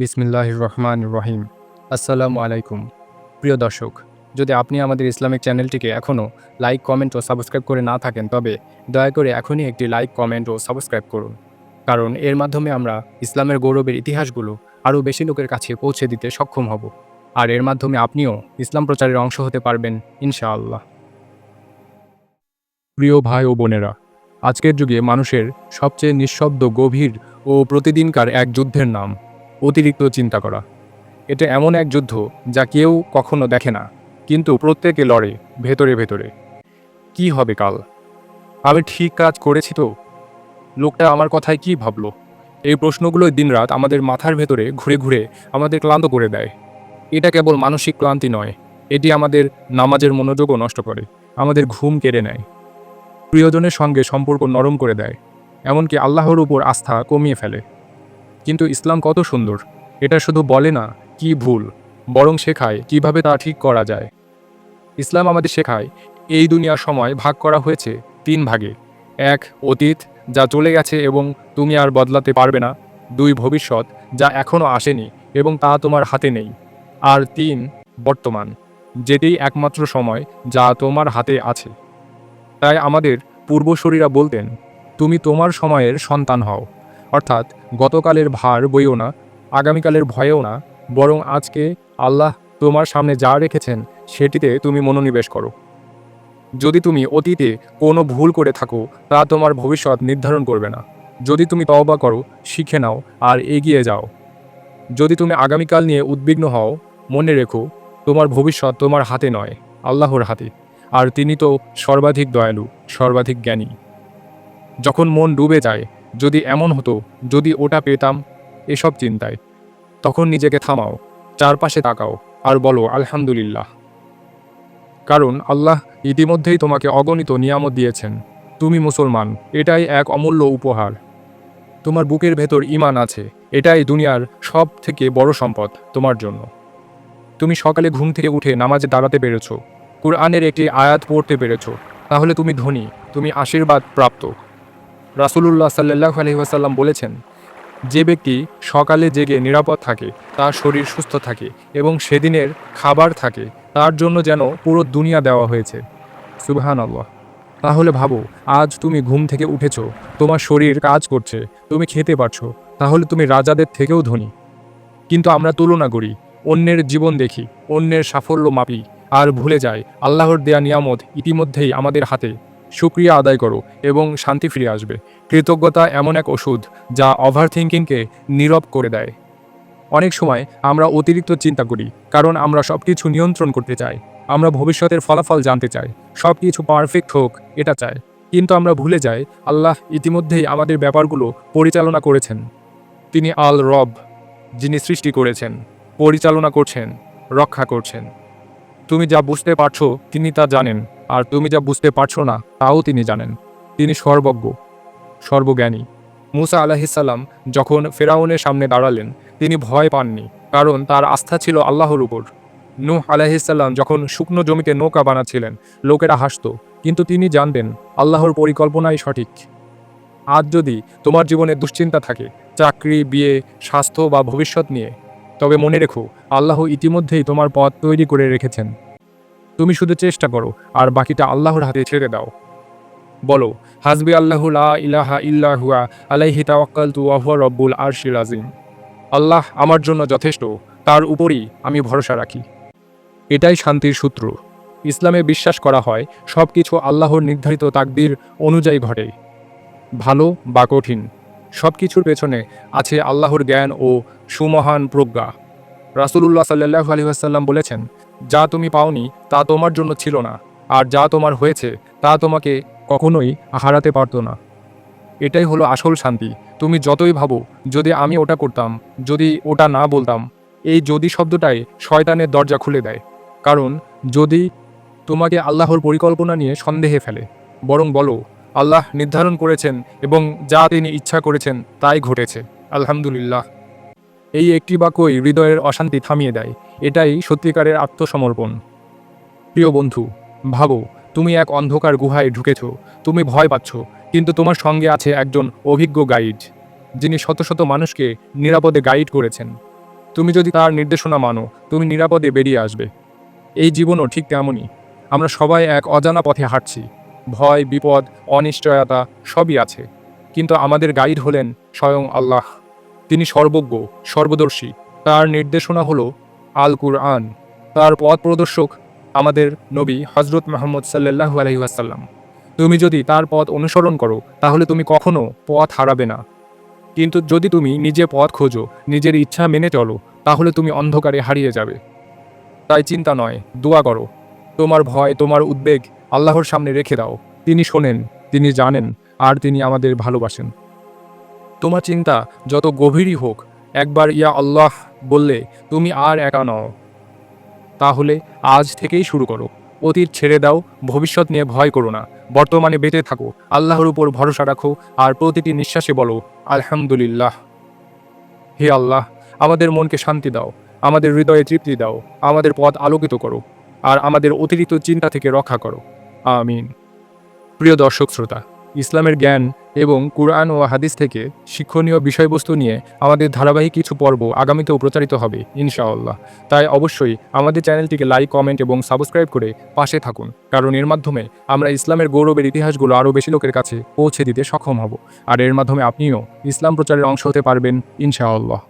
বিসমিল্লাহ রহমান রহিম। আসসালামু আলাইকুম। প্রিয় দর্শক, যদি আপনি আমাদের ইসলামিক চ্যানেলটিকে এখনও লাইক, কমেন্ট ও সাবস্ক্রাইব করে না থাকেন, তবে দয়া করে এখনই একটি লাইক, কমেন্ট ও সাবস্ক্রাইব করুন। কারণ এর মাধ্যমে আমরা ইসলামের গৌরবের ইতিহাসগুলো আরও বেশি লোকের কাছে পৌঁছে দিতে সক্ষম হব। আর এর মাধ্যমে আপনিও ইসলাম প্রচারের অংশ হতে পারবেন, ইনশাআল্লাহ। প্রিয় ভাই ও বোনেরা, আজকের যুগে মানুষের সবচেয়ে নিঃশব্দ গভীর ও প্রতিদিনকার এক যুদ্ধের নাম। অতিরিক্ত চিন্তা করা। এটা এমন এক যুদ্ধ যা কেউ কখনো দেখে না, কিন্তু প্রত্যেকে লড়ে ভেতরে ভেতরে। কি হবে কাল? আমি ঠিক কাজ করেছি তো? লোকটা আমার কথায় কি ভাবলো? এই প্রশ্নগুলোই দিনরাত আমাদের মাথার ভেতরে ঘুরে ঘুরে আমাদের ক্লান্ত করে দেয়। এটা কেবল মানসিক ক্লান্তি নয়, এটি আমাদের নামাজের মনোযোগও নষ্ট করে, আমাদের ঘুম কেড়ে নেয়। প্রিয়জনের সঙ্গে সম্পর্ক নরম করে দেয়, এমনকি আল্লাহর উপর আস্থা কমিয়ে ফেলে। কিন্তু ইসলাম কত সুন্দর। এটা শুধু বলে না, কি ভুল, বরং শেখায় কীভাবে তা ঠিক করা যায়। ইসলাম আমাদের শেখায়, এই দুনিয়ার সময় ভাগ করা হয়েছে তিন ভাগে। এক, অতীত, যা চলে গেছে এবং তুমি আর বদলাতে পারবে না। দুই, ভবিষ্যৎ, যা এখনও আসেনি এবং তা তোমার হাতে নেই। আর তিন, বর্তমান, যেটি একমাত্র সময় যা তোমার হাতে আছে। তাই আমাদের পূর্বশরীরা বলতেন, তুমি তোমার সময়ের সন্তান হও। অর্থাৎ গতকালের ভার বইও না, আগামীকালের ভয়েও না, বরং আজকে আল্লাহ তোমার সামনে যা রেখেছেন, সেটিতে তুমি মনোনিবেশ করো। যদি তুমি অতীতে কোনো ভুল করে থাকো, তা তোমার ভবিষ্যৎ নির্ধারণ করবে না। যদি তুমি তওবা করো, শিখে নাও আর এগিয়ে যাও। যদি তুমি আগামীকাল নিয়ে উদ্বিগ্ন হও, মনে রেখো, তোমার ভবিষ্যৎ তোমার হাতে নয়, আল্লাহর হাতে, আর তিনি তো সর্বাধিক দয়ালু, সর্বাধিক জ্ঞানী। যখন মন ডুবে যায় যদি এমন হতো, যদি ওটা পেতাম এসব চিন্তায়। তখন নিজেকে থামাও, চারপাশে তাকাও আর বলো, আলহামদুলিল্লাহ। কারণ আল্লাহ ইতিমধ্যেই তোমাকে অগণিত নিয়ামত দিয়েছেন। তুমি মুসলমান, এটাই এক অমূল্য উপহার। তোমার বুকের ভেতর ইমান আছে, এটাই দুনিয়ার সব থেকে বড় সম্পদ তোমার জন্য। তুমি সকালে ঘুম থেকে উঠে নামাজে দাঁড়াতে পেরেছ, কুরআনের একটি আয়াত পড়তে পেরেছ। তাহলে তুমি ধনী, তুমি আশীর্বাদ প্রাপ্ত। রাসুলুল্লাহ সাল্লাহ আলহিহাসাল্লাম বলেছেন, যে ব্যক্তি সকালে জেগে নিরাপদ থাকে, তার শরীর সুস্থ থাকে এবং সেদিনের খাবার থাকে, তার জন্য যেন পুরো দুনিয়া দেওয়া হয়েছে। সুবহান আল্লাহ তাহলে ভাবো, আজ তুমি ঘুম থেকে উঠেছো, তোমার শরীর কাজ করছে, তুমি খেতে পারছ, তাহলে তুমি রাজাদের থেকেও ধনী। কিন্তু আমরা তুলনা করি, অন্যের জীবন দেখি, অন্যের সাফল্য মাপি, আর ভুলে যাই, আল্লাহর দেয়া নিয়ামত ইতিমধ্যেই আমাদের হাতে। সুক্রিয়া আদায় করো এবং শান্তি ফিরে আসবে। কৃতজ্ঞতা এমন এক ওষুধ যা ওভার থিঙ্কিংকে নীরব করে দেয়। অনেক সময় আমরা অতিরিক্ত চিন্তা করি, কারণ আমরা সব কিছু নিয়ন্ত্রণ করতে চাই। আমরা ভবিষ্যতের ফলাফল জানতে চাই। সব কিছু পারফেক্ট হোক, এটা চাই। কিন্তু আমরা ভুলে যাই, আল্লাহ ইতিমধ্যেই আমাদের ব্যাপারগুলো পরিচালনা করেছেন। তিনি আল রব, যিনি সৃষ্টি করেছেন, পরিচালনা করছেন, রক্ষা করছেন। তুমি যা বুঝতে পারছ তিনি তা জানেন, আর তুমি যা বুঝতে পারছ না, তাও তিনি জানেন। তিনি সর্বজ্ঞ, সর্বজ্ঞানী। মুসা আলাহিসাল্লাম যখন ফেরাউনের সামনে দাঁড়ালেন, তিনি ভয় পাননি, কারণ তার আস্থা ছিল আল্লাহর উপর। নূহ আলাহিসাল্লাম যখন শুকনো জমিতে নৌকা বানাচ্ছিলেন, লোকেরা হাসত, কিন্তু তিনি জানতেন, আল্লাহর পরিকল্পনাই সঠিক। আজ যদি তোমার জীবনে দুশ্চিন্তা থাকে, চাকরি, বিয়ে, স্বাস্থ্য বা ভবিষ্যৎ নিয়ে তবে মনে রেখো, আল্লাহ ইতিমধ্যেই তোমার পথ তৈরি করে রেখেছেন। তুমি শুধু চেষ্টা করো, আর বাকিটা আল্লাহর হাতে ছেড়ে দাও। বলো, হাসবি আল্লাহ লা ইলাহা ইল্লাহুয়া আলাইহি তাওয়াক্কালতু ওয়া হুয়া রব্বুল আরশিল আযীম। আল্লাহ আমার জন্য যথেষ্ট, তার উপরই আমি ভরসা রাখি। এটাই শান্তির সূত্র। ইসলামে বিশ্বাস করা হয় সব কিছু আল্লাহর নির্ধারিত তাকদির অনুযায়ী ঘটে। ভালো বা কঠিন। সব কিছুর পেছনে আছে আল্লাহর জ্ঞান ও সুমহান প্রজ্ঞা। রাসুলুল্লাহ সাল্লাহ আলী আসাল্লাম বলেছেন, যা তুমি পাওনি, তা তোমার জন্য ছিল না, আর যা তোমার হয়েছে, তা তোমাকে কখনোই হারাতে পারতো না। এটাই হলো আসল শান্তি। তুমি যতই ভাবো, যদি আমি ওটা করতাম, যদি ওটা না বলতাম, এই যদি শব্দটাই শয়তানের দরজা খুলে দেয়। কারণ যদি তোমাকে আল্লাহর পরিকল্পনা নিয়ে সন্দেহে ফেলে, বরং বলো আল্লাহ নির্ধারণ করেছেন এবং যা তিনি ইচ্ছা করেছেন তাই ঘটেছে। আলহামদুলিল্লাহ। এই একটি বাক্যই হৃদয়ের অশান্তি থামিয়ে দেয়। এটাই সত্যিকারের আত্মসমর্পণ। প্রিয় বন্ধু, ভাবো, তুমি এক অন্ধকার গুহায় ঢুকেছ। তুমি ভয় পাচ্ছ, কিন্তু তোমার সঙ্গে আছে একজন অভিজ্ঞ গাইড, যিনি শত শত মানুষকে নিরাপদে গাইড করেছেন। তুমি যদি তার নির্দেশনা মানো, তুমি নিরাপদে বেরিয়ে আসবে। এই জীবনও ঠিক তেমনই। আমরা সবাই এক অজানা পথে হাঁটছি। ভয়, বিপদ, অনিশ্চয়তা সবই আছে। কিন্তু আমাদের গাইড হলেন স্বয়ং আল্লাহ। তিনি সর্বজ্ঞ, সর্বদর্শী। তার নির্দেশনা হল আল কুরআন তার পথ প্রদর্শক আমাদের নবী হজরত মোহাম্মদ সাল্লাহ আলহিহাসাল্লাম তুমি যদি তার পথ অনুসরণ করো, তাহলে তুমি কখনো পথ হারাবে না। কিন্তু যদি তুমি নিজে পথ খোঁজো, নিজের ইচ্ছা মেনে চলো, তাহলে তুমি অন্ধকারে হারিয়ে যাবে। তাই চিন্তা নয়, দোয়া করো। তোমার ভয়, তোমার উদ্বেগ আল্লাহর সামনে রেখে দাও। তিনি শোনেন, তিনি জানেন, আর তিনি আমাদের ভালোবাসেন। তোমার চিন্তা যত গভীরই হোক, একবার ইয়া আল্লাহ বললে তুমি আর একা নও। তাহলে আজ থেকেই শুরু করো। অতীত ছেড়ে দাও, ভবিষ্যৎ নিয়ে ভয় করো না। বর্তমানে বেঁচে থাকো, আল্লাহর উপর ভরসা রাখো, আর প্রতিটি নিঃশ্বাসে বলো, আলহামদুলিল্লাহ। হে আল্লাহ, আমাদের মনকে শান্তি দাও, আমাদের হৃদয়ে তৃপ্তি দাও, আমাদের পথ আলোকিত করো, আর আমাদের অতিরিক্ত চিন্তা থেকে রক্ষা করো। আমিন। প্রিয় দর্শক শ্রোতা, ইসলামের জ্ঞান এবং কুরআন ও হাদিস থেকে শিক্ষণীয় বিষয়বস্তু নিয়ে আমাদের ধারাবাহিক কিছু পর্ব আগামীতেও প্রচারিত হবে, ইনশাআল্লাহ। তাই অবশ্যই আমাদের চ্যানেলটিকে লাইক, কমেন্ট এবং সাবস্ক্রাইব করে পাশে থাকুন, কারণ এর মাধ্যমে আমরা ইসলামের গৌরবের ইতিহাসগুলো আরও বেশি লোকের কাছে পৌঁছে দিতে সক্ষম হব। আর এর মাধ্যমে আপনিও ইসলাম প্রচারের অংশ হতে পারবেন, ইনশাআল্লাহ।